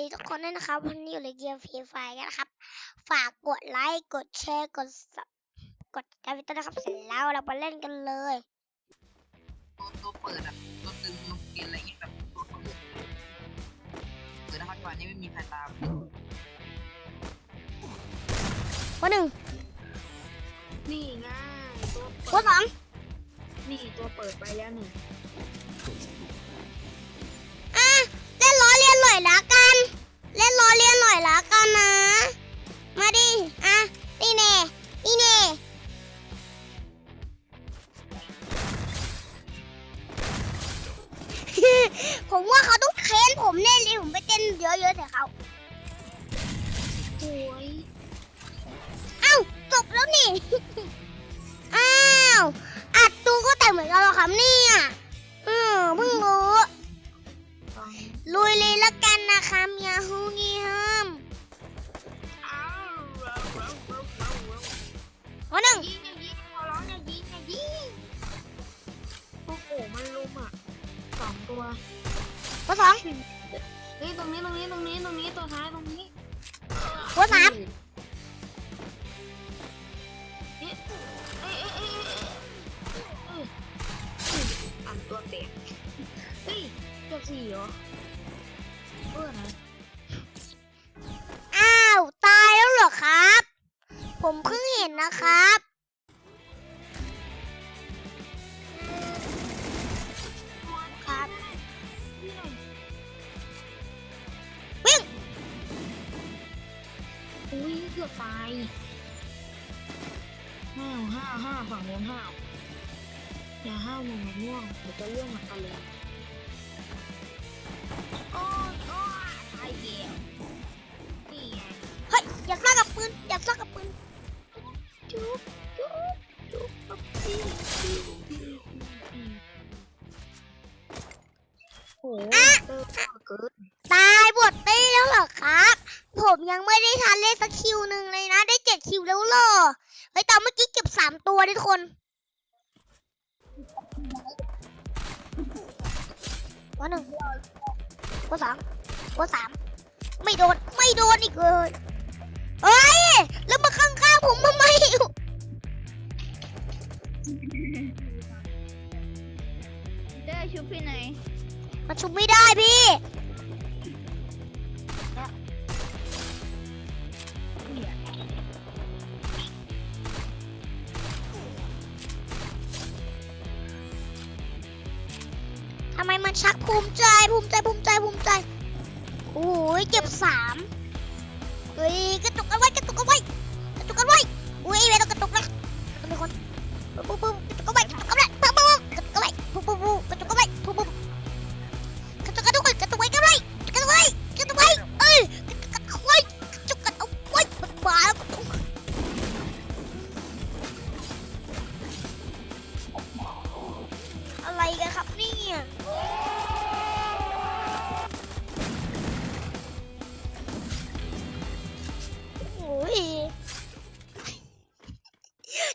ดีทุกคนด้วยนะครับวันนี้อยู่ในเกมฟรีไฟกันนะครับ ฝากกดไลค์กดแชร์กด Sub กดกระดิ่งนะครับเสร็จแล้วเราไปเล่นกันเลยตัวตัวเปิดอะตัวตึงตัวเปลี่ยนอะไรเงี้ยแบบตัวเปิดเปิดนะครับจังหวะนี้ไม่มีใครตามคนหนึ่งนี่ไงตัวคเปินดสองนี่ตัวเปิดไปแล้วหนึ่งอะเล่นล้อเลียนหน่อยละกันเล่นล้ อเลียนหน่อกันนะ มาดิ อะ นี่เน่นี่เน่ผมว่าเขาต้องเค้นผมแน่เลยผมไปเต้นเยอะๆแต่เขาโอ้ยเอ้าจบแล้วนี่ คนสามอ๊ะเอ๊ะเอ๊ะเอ๊ะเอ๊ะอ่านตัวเตะเฮ้ยเกือบสี่เหรอเผื่อนะอ้าว ตายแล้วเหรอครับ ผมเพิ่งเห็นนะครับ อุ้ยเกือบตายห้าวห้าวห้าวฝั่งโน้นห้าวอย่าห้าวหนูมะม่วงเดี๋ยวจะเรื่องมากันเลยโอ้ยโอ้ยตายเดียวนี่ไงเฮ้ยอยากซ่ากับปืนอยากซ่ากับปืน ฮ้ยแต่เมื่อกี้เก็บสามตัวดิทุกคนวันหนึ่งวันสองวันสามไม่โดน ไม่โดนอีกเลยเฮ้ย แล้วมาข้างๆผมทำไมได้ชุบพี่ไหนมาชุบไม่ได้พี่ ชักภูมิใจภูมิใจภูมิใจภูมิใจ โอ้ยเก็บสามเฮ้ยก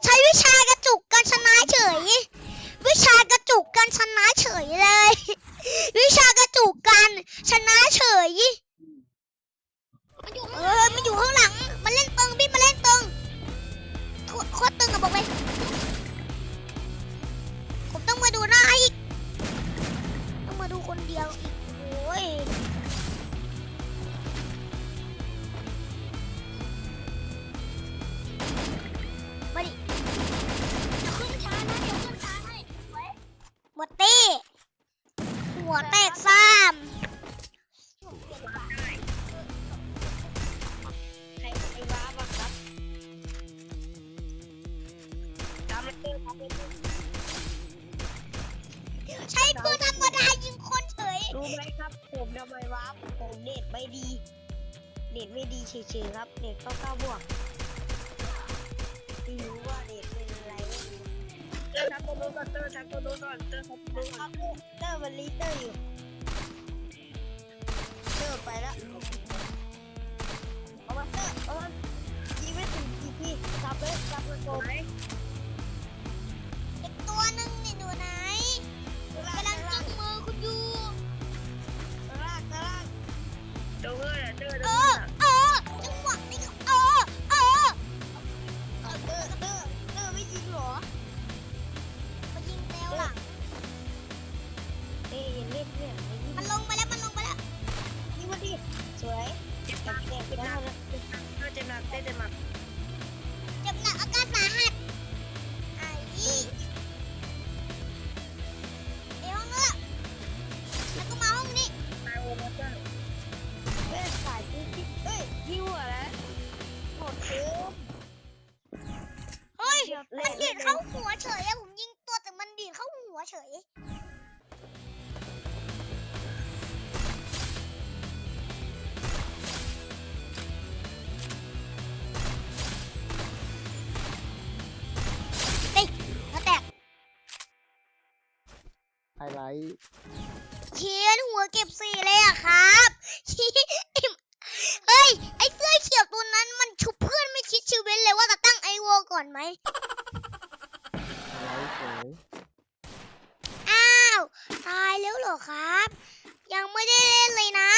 ใช้วิชากระจุกกันชนะเฉย วิชากระจุกกันชนะเฉยเลย วิชากระจุกกันชนะเฉย ครับ ผมทำไมวะผมเน็ตไม่ดี เน็ตไม่ดีเฉยๆครับ เน็ตก็เก้าบวกไม่รู้ว่าเน็ตเป็นอะไรไม่รู้เตอร์ทำตัวนู้นก่อนเตอร์ทำตัวนู้นก่อนเตอร์ทำตัวนู้นก่อนเตอร์มันลีเตอร์อยู่เตอร์ไปแล้วเอามาเตอร์เอามายิงไม่ถึงกี่ทีจับเลยจับเลยโกไห ช้เขียนหัวเก็บสีเลยอะครับเฮ้ย ไอเสื้อเขียวตัวนั้นมันชุบเพื่อนไม่คิดชีวิตเลยว่าจะตั้งไอวอก่อนไหมอ้าว ตายแล้วเหรอครับ ยังไม่ได้เล่นเลยนะ